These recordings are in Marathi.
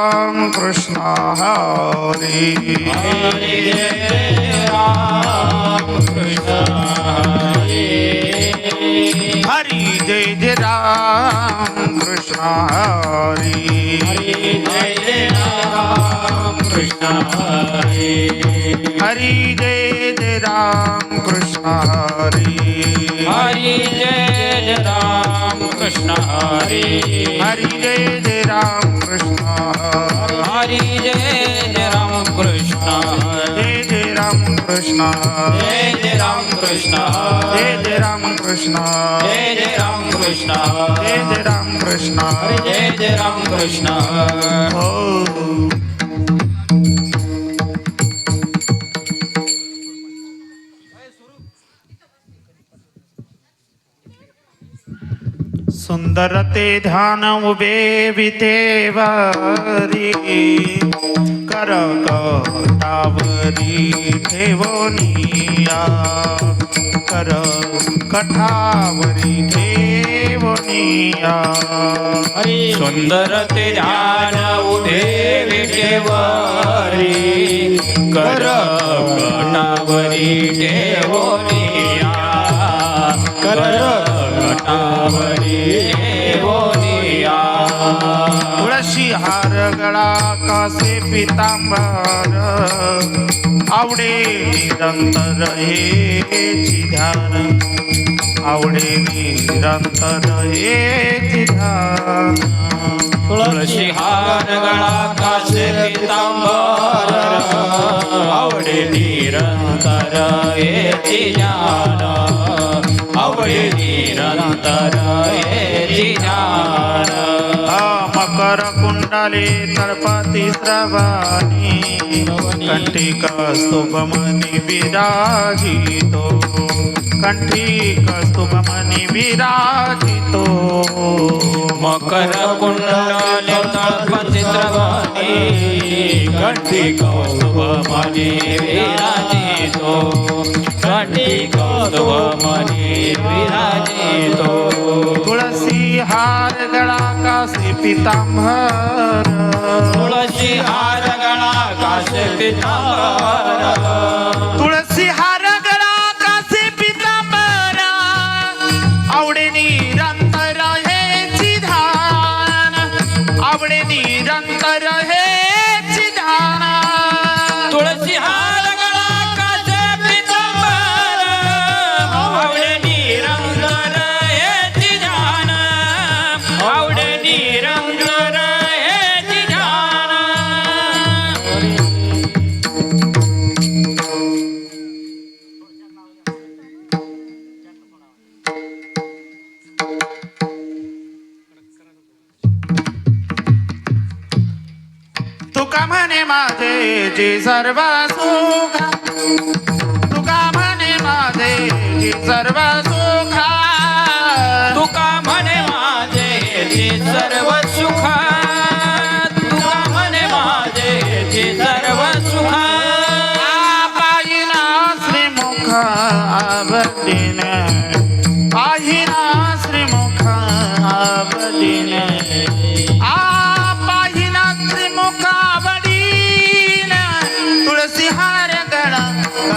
Ram Krishna Hari. Hari Ram Krishna Hari Hari Jai Jai Ram Krishna Hari. Hari Jai Jai Ram Krishna Hari. Hari Jai Jai Ram Krishna Hari. Hari Jai Jai Ram Krishna Hari Hari Jai Krishna जय जय राम कृष्ण जय जय राम कृष्ण जय जय राम कृष्ण जय जय राम कृष्ण जय जय राम कृष्ण हो सुंदर ते ध्यान उभे कर कटावरी ठेवनिया. कर कठावरी ठेवनिया सुंदर ते ध्यान उभे विठेवरी. कर कटावरी ठेवोनिया. कर कटावरी ठेवोनिया. तुळशी हार गळा कासे पितांबर आवडे निरंतर हे ध्यान आवडे निरंतर हे ध्यान. तुळशी हार गळा कासे पितांबर आवडे निरंतर हे ज्ञान आवडे निरंतर हे ज्ञान मकर कुंडले तळपती श्रवाणी. कंठी कस्तुभमणी विराजितो. कंठी कस्तुभमणी विराजितो. मकर कुंडले तळपती द्रवाणी कंठी विराजितो. कौस्तुभ मनी विराजितो तुळसी हार गळा कासे पितांबर। तुळशी हार गळा कासे पितांबर। तुळसी हार गळा कासे पितांबर। आवडे निरंतर हेची ध्यान आवडे निरंतर तुका म्हणे माझे जे सर्व सुख. तुका म्हणे माझे जे सर्व सुख. तुका म्हणे माझे जे सर्व सुख. तुका म्हणे माझे जे सर्व सुख. पाहिना श्रीमुख आवडीन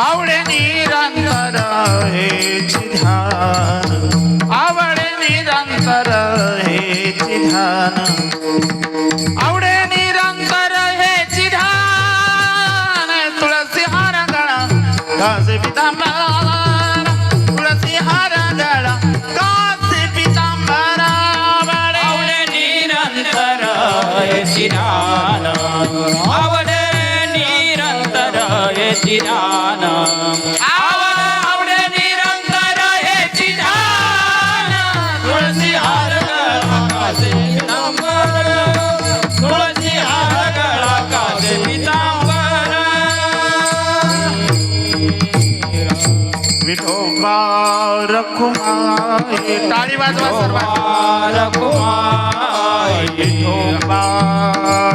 आवडे निरंतर हे ध्यान आवडे निरंतर हे ध्यान आवडे निरंतर हे ध्यान तुळसी हार गळा कासे पितांबर तुळसी हार गळा कासे पितांबर आवडे निरंतर हे ध्यान येची ध्यान आवडे निरंतर येची ध्यान तुळसी हार गळा कासे पितांबर तुळसी हार गळा कासे पितांबर विठोबा रखुमाई टाळी वाजवा सर्वात रखुमाई विठोबा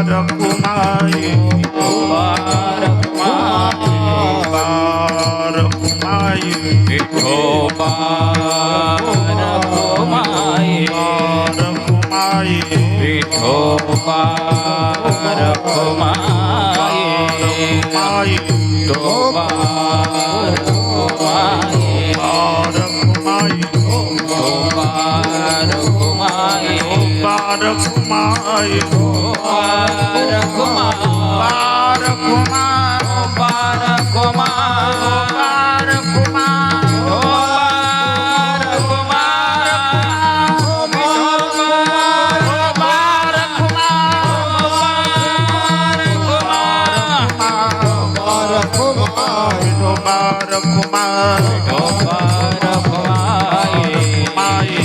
रखुमाई विठोबा रखुमाई रखुमाई विठोबा रखुमाई रखुमाई विठोबा रखुमाई विठोबा रखुमाई विठोबा रखुमाई रखुमाई रखुमाई विठोबा रखुमाई माई